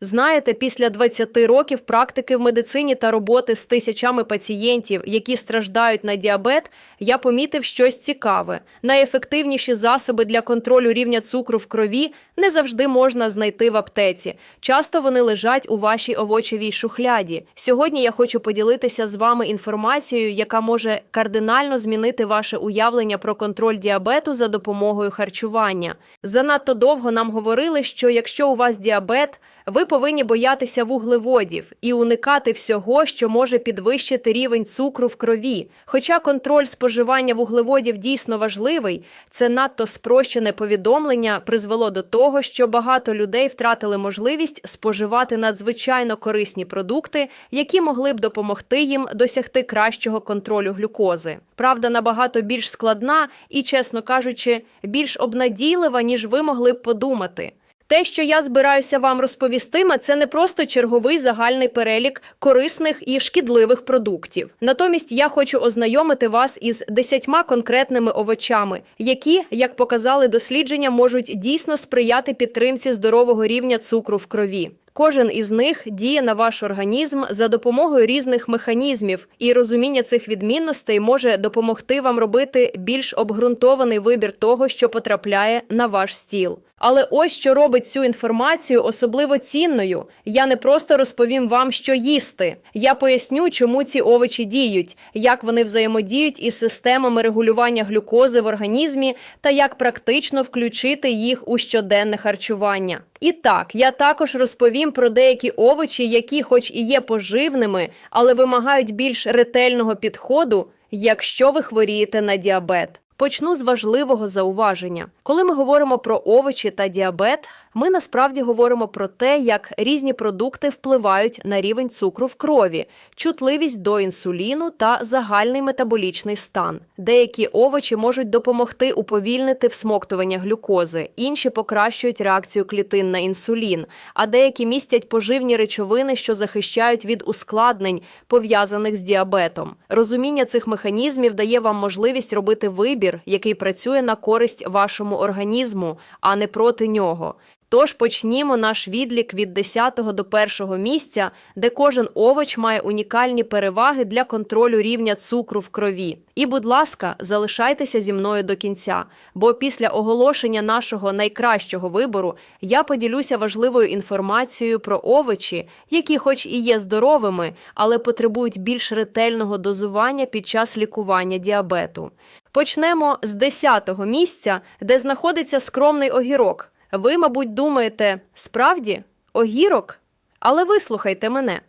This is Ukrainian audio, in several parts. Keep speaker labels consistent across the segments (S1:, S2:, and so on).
S1: Знаєте, після 20 років практики в медицині та роботи з тисячами пацієнтів, які страждають на діабет, я помітив щось цікаве. Найефективніші засоби для контролю рівня цукру в крові не завжди можна знайти в аптеці. Часто вони лежать у вашій овочевій шухляді. Сьогодні я хочу поділитися з вами інформацією, яка може кардинально змінити ваше уявлення про контроль діабету за допомогою харчування. Занадто довго нам говорили, що якщо у вас діабет, ви повинні боятися вуглеводів і уникати всього, що може підвищити рівень цукру в крові. Хоча контроль споживання вуглеводів дійсно важливий, це надто спрощене повідомлення призвело до того, що багато людей втратили можливість споживати надзвичайно корисні продукти, які могли б допомогти їм досягти кращого контролю глюкози. Правда набагато більш складна і, чесно кажучи, більш обнадійлива, ніж ви могли б подумати. Те, що я збираюся вам розповісти, це не просто черговий загальний перелік корисних і шкідливих продуктів. Натомість я хочу ознайомити вас із десятьма конкретними овочами, які, як показали дослідження, можуть дійсно сприяти підтримці здорового рівня цукру в крові. Кожен із них діє на ваш організм за допомогою різних механізмів, і розуміння цих відмінностей може допомогти вам робити більш обґрунтований вибір того, що потрапляє на ваш стіл. Але ось що робить цю інформацію особливо цінною. Я не просто розповім вам, що їсти. Я поясню, чому ці овочі діють, як вони взаємодіють із системами регулювання глюкози в організмі та як практично включити їх у щоденне харчування. І так, я також розповім про деякі овочі, які, хоч і є поживними, але вимагають більш ретельного підходу, якщо ви хворієте на діабет. Почну з важливого зауваження. Коли ми говоримо про овочі та діабет, ми насправді говоримо про те, як різні продукти впливають на рівень цукру в крові, чутливість до інсуліну та загальний метаболічний стан. Деякі овочі можуть допомогти уповільнити всмоктування глюкози, інші покращують реакцію клітин на інсулін, а деякі містять поживні речовини, що захищають від ускладнень, пов'язаних з діабетом. Розуміння цих механізмів дає вам можливість робити вибір, який працює на користь вашому організму, а не проти нього. Тож почнімо наш відлік від 10 до 1 місця, де кожен овоч має унікальні переваги для контролю рівня цукру в крові. І, будь ласка, залишайтеся зі мною до кінця, бо після оголошення нашого найкращого вибору я поділюся важливою інформацією про овочі, які, хоч і є здоровими, але потребують більш ретельного дозування під час лікування діабету. Почнемо з 10-го місця, де знаходиться скромний огірок. Ви, мабуть, думаєте, справді, огірок? Але вислухайте мене.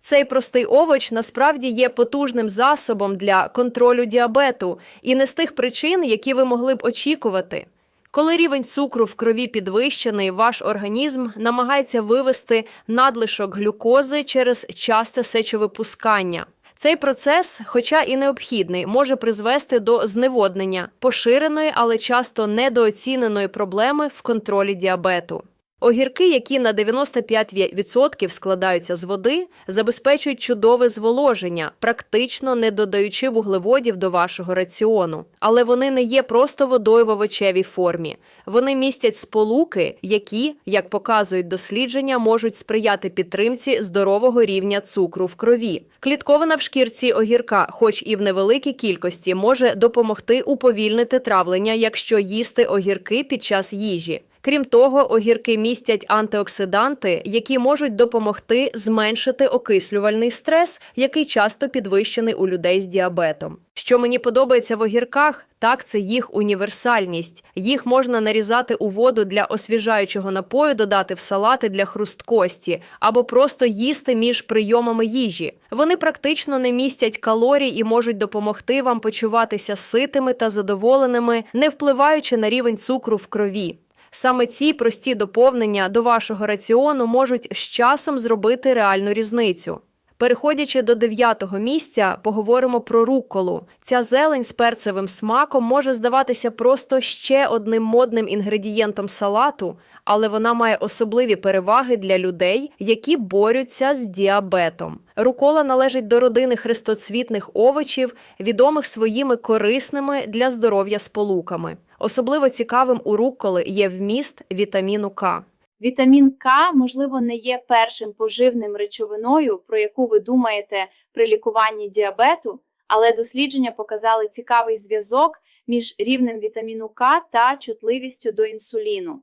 S1: Цей простий овоч насправді є потужним засобом для контролю діабету і не з тих причин, які ви могли б очікувати. Коли рівень цукру в крові підвищений, ваш організм намагається вивести надлишок глюкози через часте сечовипускання. Цей процес, хоча і необхідний, може призвести до зневоднення, поширеної, але часто недооціненої проблеми в контролі діабету. Огірки, які на 95% складаються з води, забезпечують чудове зволоження, практично не додаючи вуглеводів до вашого раціону. Але вони не є просто водою в овочевій формі. Вони містять сполуки, які, як показують дослідження, можуть сприяти підтримці здорового рівня цукру в крові. Клітковина в шкірці огірка, хоч і в невеликій кількості, може допомогти уповільнити травлення, якщо їсти огірки під час їжі. Крім того, огірки містять антиоксиданти, які можуть допомогти зменшити окислювальний стрес, який часто підвищений у людей з діабетом. Що мені подобається в огірках, так це їх універсальність. Їх можна нарізати у воду для освіжаючого напою, додати в салати для хрусткості або просто їсти між прийомами їжі. Вони практично не містять калорій і можуть допомогти вам почуватися ситими та задоволеними, не впливаючи на рівень цукру в крові. Саме ці прості доповнення до вашого раціону можуть з часом зробити реальну різницю. Переходячи до дев'ятого місця, поговоримо про рукколу. Ця зелень з перцевим смаком може здаватися просто ще одним модним інгредієнтом салату, але вона має особливі переваги для людей, які борються з діабетом. Рукола належить до родини хрестоцвітних овочів, відомих своїми корисними для здоров'я сполуками. Особливо цікавим у рукколи є вміст вітаміну К.
S2: Вітамін К, можливо, не є першим поживним речовиною, про яку ви думаєте при лікуванні діабету, але дослідження показали цікавий зв'язок між рівнем вітаміну К та чутливістю до інсуліну.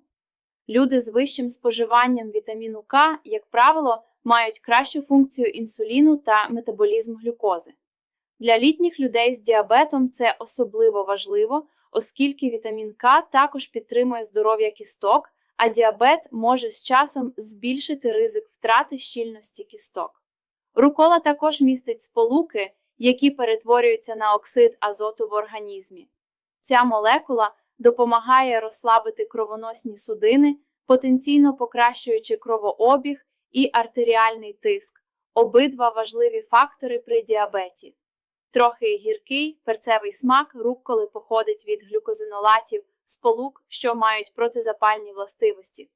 S2: Люди з вищим споживанням вітаміну К, як правило, мають кращу функцію інсуліну та метаболізм глюкози. Для літніх людей з діабетом це особливо важливо, оскільки вітамін К також підтримує здоров'я кісток, а діабет може з часом збільшити ризик втрати щільності кісток. Рукола також містить сполуки, які перетворюються на оксид азоту в організмі. Ця молекула допомагає розслабити кровоносні судини, потенційно покращуючи кровообіг і артеріальний тиск обидва важливі фактори при діабеті. Трохи гіркий перцевий смак рукколи походить від глюкозинолатів, сполук, що мають протизапальні властивості.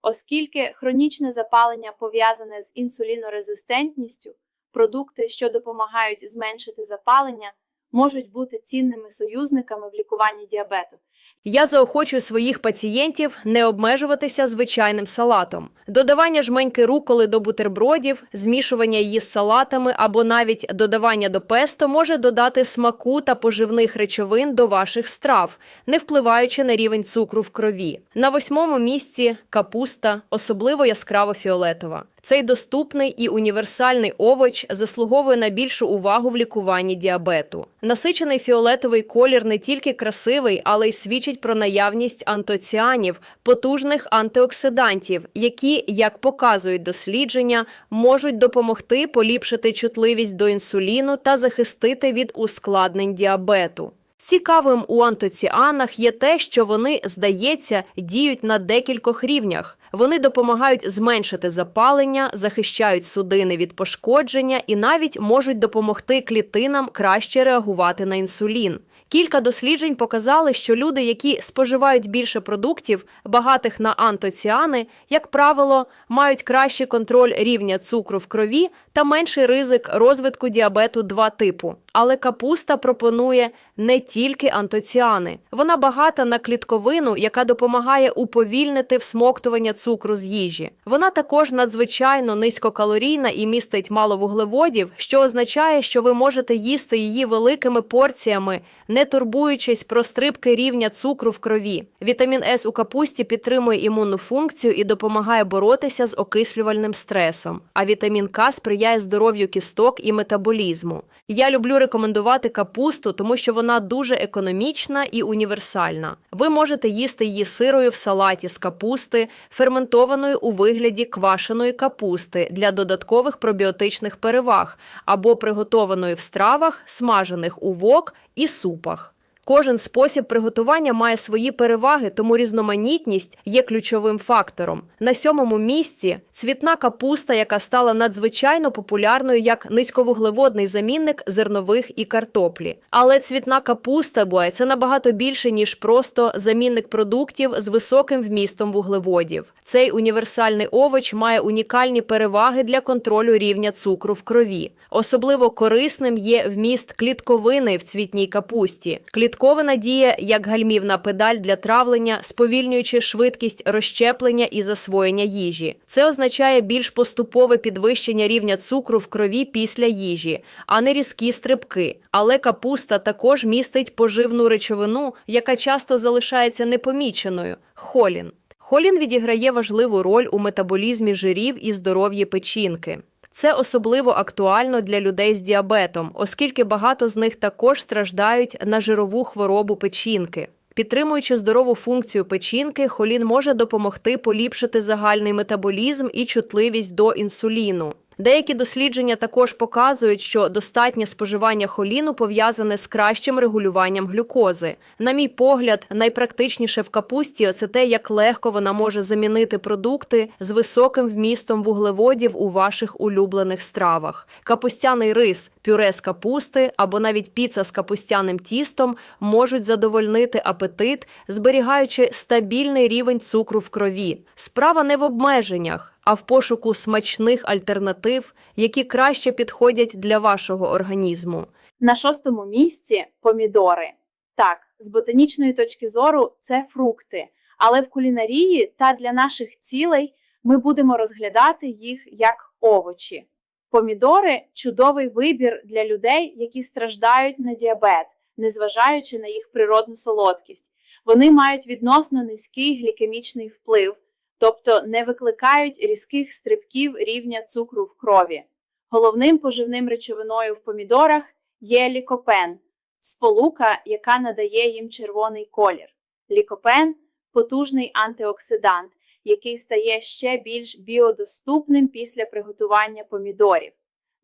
S2: Оскільки хронічне запалення пов'язане з інсулінорезистентністю, продукти, що допомагають зменшити запалення, можуть бути цінними союзниками в лікуванні діабету.
S1: Я заохочую своїх пацієнтів не обмежуватися звичайним салатом. Додавання жменьки руколи до бутербродів, змішування її з салатами або навіть додавання до песто може додати смаку та поживних речовин до ваших страв, не впливаючи на рівень цукру в крові. На восьмому місці капуста, особливо яскраво фіолетова. Цей доступний і універсальний овоч заслуговує на більшу увагу в лікуванні діабету. Насичений фіолетовий колір не тільки красивий, але й свідчить про наявність антоціанів, потужних антиоксидантів, які, як показують дослідження, можуть допомогти поліпшити чутливість до інсуліну та захистити від ускладнень діабету. Цікавим у антоціанах є те, що вони, здається, діють на декількох рівнях. Вони допомагають зменшити запалення, захищають судини від пошкодження і навіть можуть допомогти клітинам краще реагувати на інсулін. Кілька досліджень показали, що люди, які споживають більше продуктів, багатих на антоціани, як правило, мають кращий контроль рівня цукру в крові та менший ризик розвитку діабету 2 типу. Але капуста пропонує не тільки антоціани. Вона багата на клітковину, яка допомагає уповільнити всмоктування цукру з їжі. Вона також надзвичайно низькокалорійна і містить мало вуглеводів, що означає, що ви можете їсти її великими порціями, не турбуючись про стрибки рівня цукру в крові. Вітамін С у капусті підтримує імунну функцію і допомагає боротися з окислювальним стресом. А вітамін К сприяє здоров'ю кісток і метаболізму. Я люблю рекомендувати капусту, тому що вона дуже економічна і універсальна. Ви можете їсти її сирою в салаті з капусти, ферментованою у вигляді квашеної капусти для додаткових пробіотичних переваг або приготованої в стравах, смажених у вок і супах. Кожен спосіб приготування має свої переваги, тому різноманітність є ключовим фактором. На сьомому місці цвітна капуста, яка стала надзвичайно популярною як низьковуглеводний замінник зернових і картоплі. Але цвітна капуста буває це набагато більше ніж просто замінник продуктів з високим вмістом вуглеводів. Цей універсальний овоч має унікальні переваги для контролю рівня цукру в крові. Особливо корисним є вміст клітковини в цвітній капусті. Клітковина діє як гальмівна педаль для травлення, сповільнюючи швидкість розщеплення і засвоєння їжі. Це означає більш поступове підвищення рівня цукру в крові після їжі, а не різкі стрибки. Але капуста також містить поживну речовину, яка часто залишається непоміченою холін. Холін відіграє важливу роль у метаболізмі жирів і здоров'ї печінки. Це особливо актуально для людей з діабетом, оскільки багато з них також страждають на жирову хворобу печінки. Підтримуючи здорову функцію печінки, холін може допомогти поліпшити загальний метаболізм і чутливість до інсуліну. Деякі дослідження також показують, що достатнє споживання холіну пов'язане з кращим регулюванням глюкози. На мій погляд, найпрактичніше в капусті це те, як легко вона може замінити продукти з високим вмістом вуглеводів у ваших улюблених стравах. Капустяний рис, пюре з капусти або навіть піца з капустяним тістом можуть задовольнити апетит, зберігаючи стабільний рівень цукру в крові. Справа не в обмеженнях а в пошуку смачних альтернатив, які краще підходять для вашого організму.
S2: На шостому місці помідори. Так, з ботанічної точки зору це фрукти, Але в кулінарії та для наших цілей ми будемо розглядати їх як овочі. Помідори чудовий вибір для людей, які страждають на діабет, незважаючи на їх природну солодкість. Вони мають відносно низький глікемічний вплив, тобто не викликають різких стрибків рівня цукру в крові. Головним поживним речовиною в помідорах є лікопен, сполука, яка надає їм червоний колір. Лікопен потужний антиоксидант, який стає ще більш біодоступним після приготування помідорів.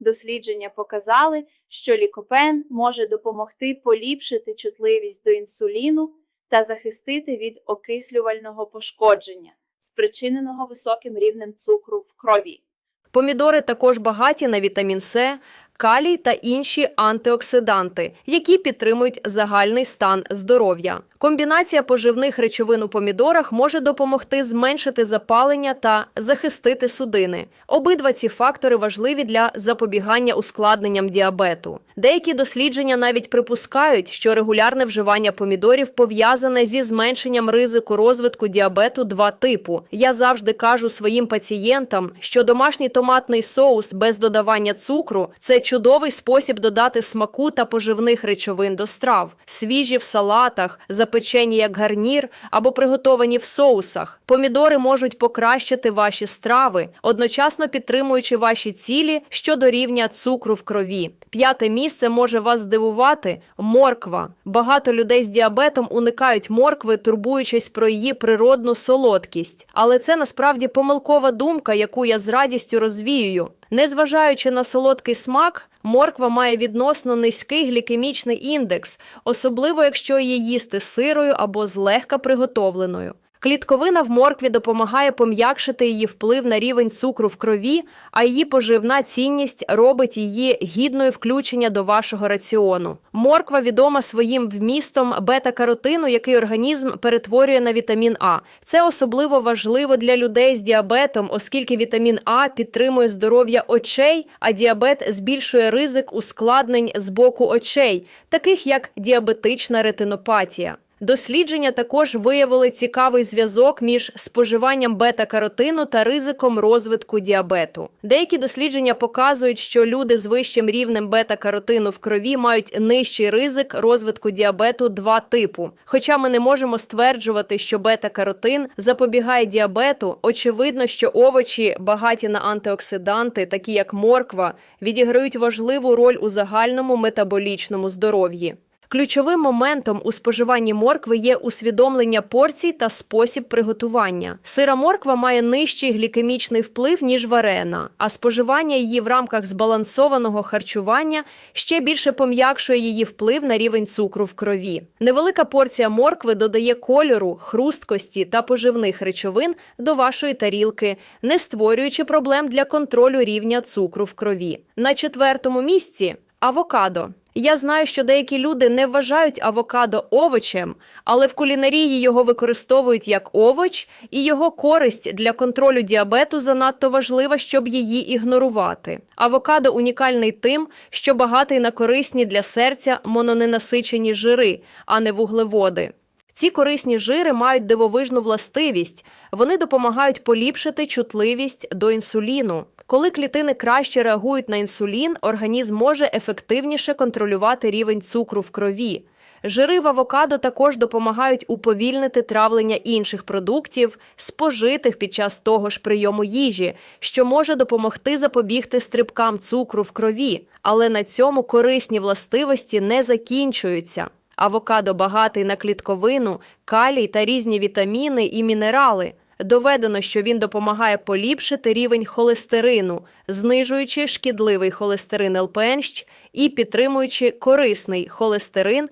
S2: Дослідження показали, що лікопен може допомогти поліпшити чутливість до інсуліну та захистити від окислювального пошкодження, спричиненого високим рівнем цукру в крові.
S1: Помідори також багаті на вітамін С, калій та інші антиоксиданти, які підтримують загальний стан здоров'я. Комбінація поживних речовин у помідорах може допомогти зменшити запалення та захистити судини. Обидва ці фактори важливі для запобігання ускладненням діабету. Деякі дослідження навіть припускають, що регулярне вживання помідорів пов'язане зі зменшенням ризику розвитку діабету 2 типу. Я завжди кажу своїм пацієнтам, що домашній томатний соус без додавання цукру це чудовий спосіб додати смаку та поживних речовин до страв, свіжі в салатах, запечені як гарнір або приготовані в соусах. Помідори можуть покращити ваші страви, одночасно підтримуючи ваші цілі щодо рівня цукру в крові. П'яте місце може вас здивувати морква. Багато людей з діабетом уникають моркви, турбуючись про її природну солодкість. Але це насправді помилкова думка, яку я з радістю розвіюю. Незважаючи на солодкий смак, морква має відносно низький глікемічний індекс, особливо якщо її їсти сирою або злегка приготовленою. Клітковина в моркві допомагає пом'якшити її вплив на рівень цукру в крові, а її поживна цінність робить її гідною включення до вашого раціону. Морква відома своїм вмістом бета-каротину, який організм перетворює на вітамін А. Це особливо важливо для людей з діабетом, оскільки вітамін А підтримує здоров'я очей, а діабет збільшує ризик ускладнень з боку очей, таких як діабетична ретинопатія. Дослідження також виявили цікавий зв'язок між споживанням бета-каротину та ризиком розвитку діабету. Деякі дослідження показують, що люди з вищим рівнем бета-каротину в крові мають нижчий ризик розвитку діабету 2 типу. Хоча ми не можемо стверджувати, що бета-каротин запобігає діабету, очевидно, що овочі, багаті на антиоксиданти, такі як морква, відіграють важливу роль у загальному метаболічному здоров'ї. Ключовим моментом у споживанні моркви є усвідомлення порцій та спосіб приготування. Сира морква має нижчий глікемічний вплив, ніж варена, а споживання її в рамках збалансованого харчування ще більше пом'якшує її вплив на рівень цукру в крові. Невелика порція моркви додає кольору, хрусткості та поживних речовин до вашої тарілки, не створюючи проблем для контролю рівня цукру в крові. На четвертому місці авокадо. Я знаю, що деякі люди не вважають авокадо овочем, але в кулінарії його використовують як овоч, і його користь для контролю діабету занадто важлива, щоб її ігнорувати. Авокадо унікальний тим, що багатий на корисні для серця мононенасичені жири, а не вуглеводи. Ці корисні жири мають дивовижну властивість. Вони допомагають поліпшити чутливість до інсуліну. Коли клітини краще реагують на інсулін, організм може ефективніше контролювати рівень цукру в крові. Жири в авокадо також допомагають уповільнити травлення інших продуктів, спожитих під час того ж прийому їжі, що може допомогти запобігти стрибкам цукру в крові. Але на цьому корисні властивості не закінчуються. Авокадо багатий на клітковину, калій та різні вітаміни і мінерали. Доведено, що він допомагає поліпшити рівень холестерину, знижуючи шкідливий холестерин ЛПНщ і підтримуючи корисний холестерин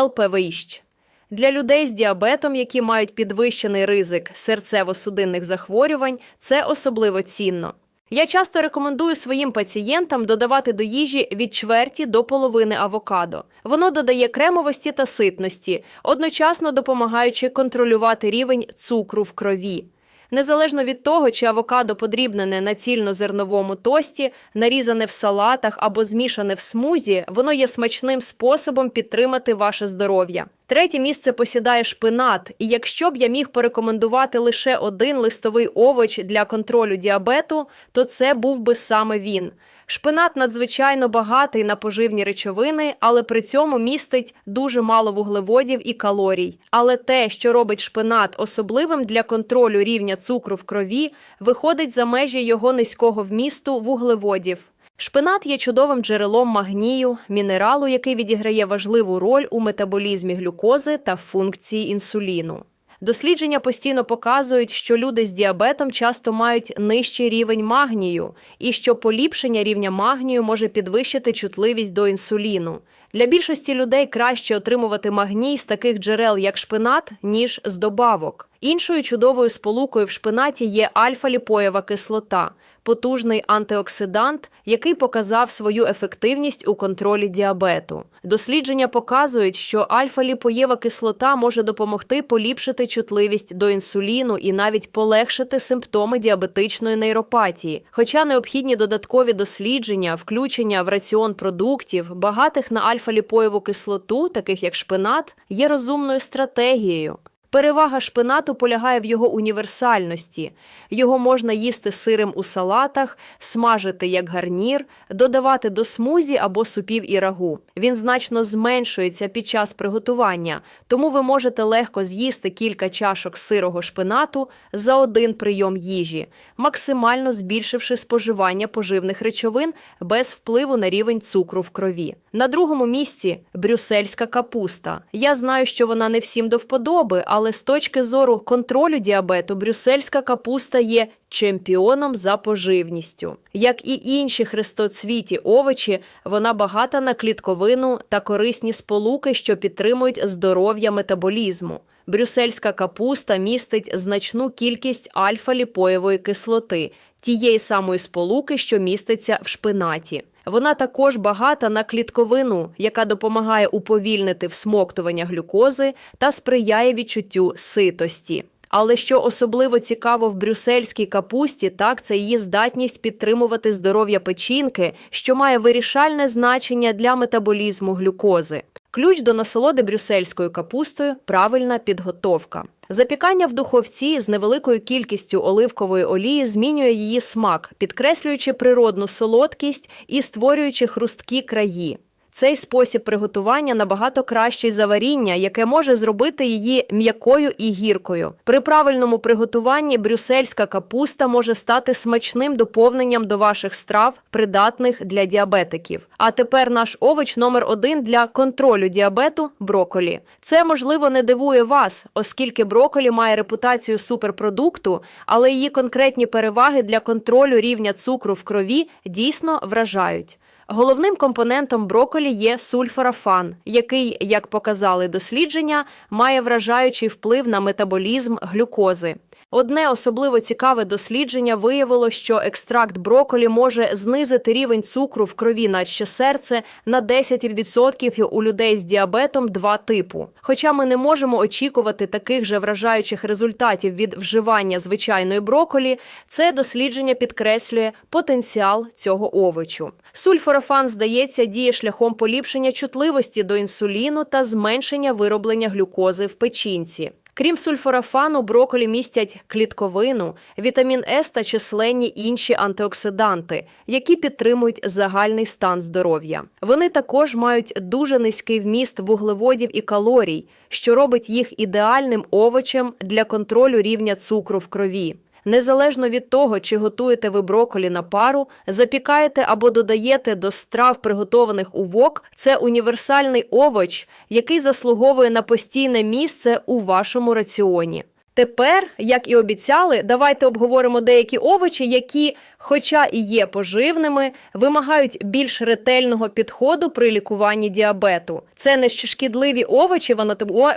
S1: ЛПВІщ. Для людей з діабетом, які мають підвищений ризик серцево-судинних захворювань, це особливо цінно. Я часто рекомендую своїм пацієнтам додавати до їжі від чверті до половини авокадо. Воно додає кремовості та ситності, одночасно допомагаючи контролювати рівень цукру в крові. Незалежно від того, чи авокадо подрібнене на цільнозерновому тості, нарізане в салатах або змішане в смузі, воно є смачним способом підтримати ваше здоров'я. Третє місце посідає шпинат, і якщо б я міг порекомендувати лише один листовий овоч для контролю діабету, то це був би саме він. Шпинат надзвичайно багатий на поживні речовини, але при цьому містить дуже мало вуглеводів і калорій. Але те, що робить шпинат особливим для контролю рівня цукру в крові, виходить за межі його низького вмісту вуглеводів. Шпинат є чудовим джерелом магнію, мінералу, який відіграє важливу роль у метаболізмі глюкози та функції інсуліну. Дослідження постійно показують, що люди з діабетом часто мають нижчий рівень магнію, і що поліпшення рівня магнію може підвищити чутливість до інсуліну. Для більшості людей краще отримувати магній з таких джерел, як шпинат, ніж з добавок. Іншою чудовою сполукою в шпинаті є альфа-ліпоєва кислота, потужний антиоксидант, який показав свою ефективність у контролі діабету. Дослідження показують, що альфа-ліпоєва кислота може допомогти поліпшити чутливість до інсуліну і навіть полегшити симптоми діабетичної нейропатії. Хоча необхідні додаткові дослідження, включення в раціон продуктів, багатих на альфа-ліпоєву кислоту, таких як шпинат, є розумною стратегією. Перевага шпинату полягає в його універсальності. Його можна їсти сирим у салатах, смажити як гарнір, додавати до смузі або супів і рагу. Він значно зменшується під час приготування, тому ви можете легко з'їсти кілька чашок сирого шпинату за один прийом їжі, максимально збільшивши споживання поживних речовин без впливу на рівень цукру в крові. На другому місці брюссельська капуста. Я знаю, що вона не всім до вподоби, але з точки зору контролю діабету брюссельська капуста є чемпіоном за поживністю. Як і інші хрестоцвіті овочі, вона багата на клітковину та корисні сполуки, що підтримують здоров'я метаболізму. Брюссельська капуста містить значну кількість альфа-ліпоєвої кислоти, тієї самої сполуки, що міститься в шпинаті. Вона також багата на клітковину, яка допомагає уповільнити всмоктування глюкози та сприяє відчуттю ситості. Але що особливо цікаво в брюссельській капусті, так це її здатність підтримувати здоров'я печінки, що має вирішальне значення для метаболізму глюкози. Ключ до насолоди брюссельською капустою правильна підготовка. Запікання в духовці з невеликою кількістю оливкової олії змінює її смак, підкреслюючи природну солодкість і створюючи хрусткі краї. Цей спосіб приготування набагато кращий за варіння, яке може зробити її м'якою і гіркою. При правильному приготуванні брюссельська капуста може стати смачним доповненням до ваших страв, придатних для діабетиків. А тепер наш овоч номер один для контролю діабету броколі. Це можливо не дивує вас, оскільки броколі має репутацію суперпродукту, але її конкретні переваги для контролю рівня цукру в крові дійсно вражають. Головним компонентом броколі є сульфорафан, який, як показали дослідження, має вражаючий вплив на метаболізм глюкози. Одне особливо цікаве дослідження виявило, що екстракт броколі може знизити рівень цукру в крові наче серце на 10% у людей з діабетом 2 типу. Хоча ми не можемо очікувати таких же вражаючих результатів від вживання звичайної броколі, це дослідження підкреслює потенціал цього овочу. Сульфорафан, здається, діє шляхом поліпшення чутливості до інсуліну та зменшення вироблення глюкози в печінці. Крім сульфорафану, броколі містять клітковину, вітамін С та численні інші антиоксиданти, які підтримують загальний стан здоров'я. Вони також мають дуже низький вміст вуглеводів і калорій, що робить їх ідеальним овочем для контролю рівня цукру в крові. Незалежно від того, чи готуєте ви броколі на пару, запікаєте або додаєте до страв, приготованих у вок, це універсальний овоч, який заслуговує на постійне місце у вашому раціоні. Тепер, як і обіцяли, давайте обговоримо деякі овочі, які, хоча і є поживними, вимагають більш ретельного підходу при лікуванні діабету. Це не шкідливі овочі,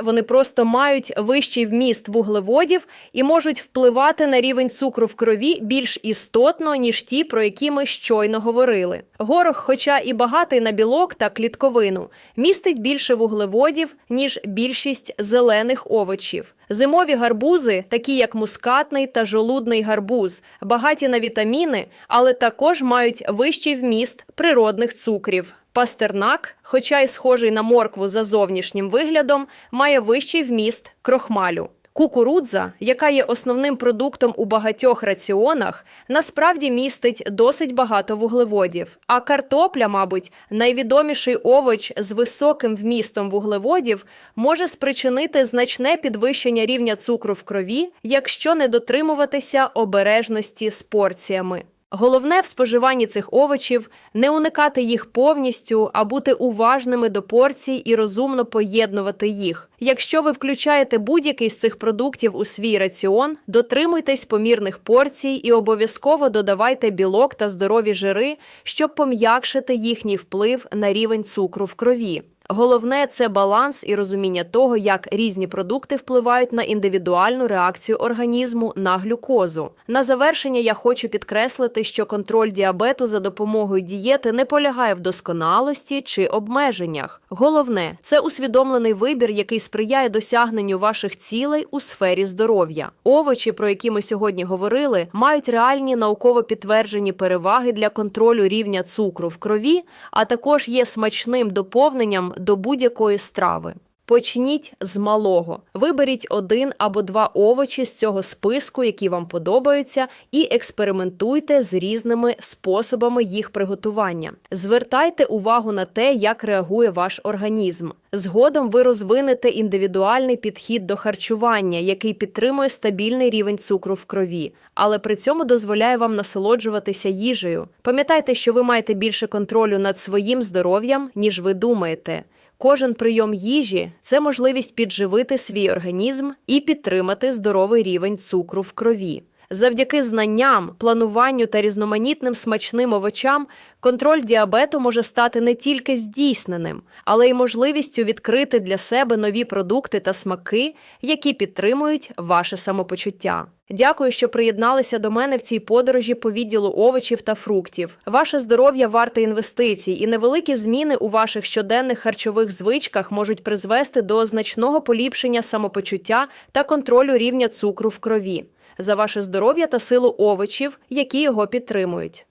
S1: вони, просто мають вищий вміст вуглеводів і можуть впливати на рівень цукру в крові більш істотно, ніж ті, про які ми щойно говорили. Горох, хоча і багатий на білок та клітковину, містить більше вуглеводів, ніж більшість зелених овочів. Зимові гарбузи, такі як мускатний та жолудний гарбуз, багаті на вітаміни, але також мають вищий вміст природних цукрів. Пастернак, хоча й схожий на моркву за зовнішнім виглядом, має вищий вміст крохмалю. Кукурудза, яка є основним продуктом у багатьох раціонах, насправді містить досить багато вуглеводів. А картопля, мабуть, найвідоміший овоч з високим вмістом вуглеводів, може спричинити значне підвищення рівня цукру в крові, якщо не дотримуватися обережності з порціями. Головне в споживанні цих овочів не уникати їх повністю, а бути уважними до порцій і розумно поєднувати їх. Якщо ви включаєте будь-який з цих продуктів у свій раціон, дотримуйтесь помірних порцій і обов'язково додавайте білок та здорові жири, щоб пом'якшити їхній вплив на рівень цукру в крові. Головне це баланс і розуміння того, як різні продукти впливають на індивідуальну реакцію організму на глюкозу. На завершення я хочу підкреслити, що контроль діабету за допомогою дієти не полягає в досконалості чи обмеженнях. Головне це усвідомлений вибір, який сприяє досягненню ваших цілей у сфері здоров'я. Овочі, про які ми сьогодні говорили, мають реальні науково підтверджені переваги для контролю рівня цукру в крові, а також є смачним доповненням до будь-якої страви. Почніть з малого. Виберіть один або два овочі з цього списку, які вам подобаються, і експериментуйте з різними способами їх приготування. Звертайте увагу на те, як реагує ваш організм. Згодом ви розвинете індивідуальний підхід до харчування, який підтримує стабільний рівень цукру в крові, але при цьому дозволяє вам насолоджуватися їжею. Пам'ятайте, що ви маєте більше контролю над своїм здоров'ям, ніж ви думаєте. Кожен прийом їжі це можливість підживити свій організм і підтримати здоровий рівень цукру в крові. Завдяки знанням, плануванню та різноманітним смачним овочам контроль діабету може стати не тільки здійсненим, але й можливістю відкрити для себе нові продукти та смаки, які підтримують ваше самопочуття. Дякую, що приєдналися до мене в цій подорожі по відділу овочів та фруктів. Ваше здоров'я варте інвестицій, і невеликі зміни у ваших щоденних харчових звичках можуть призвести до значного поліпшення самопочуття та контролю рівня цукру в крові. За ваше здоров'я та силу овочів, які його підтримують.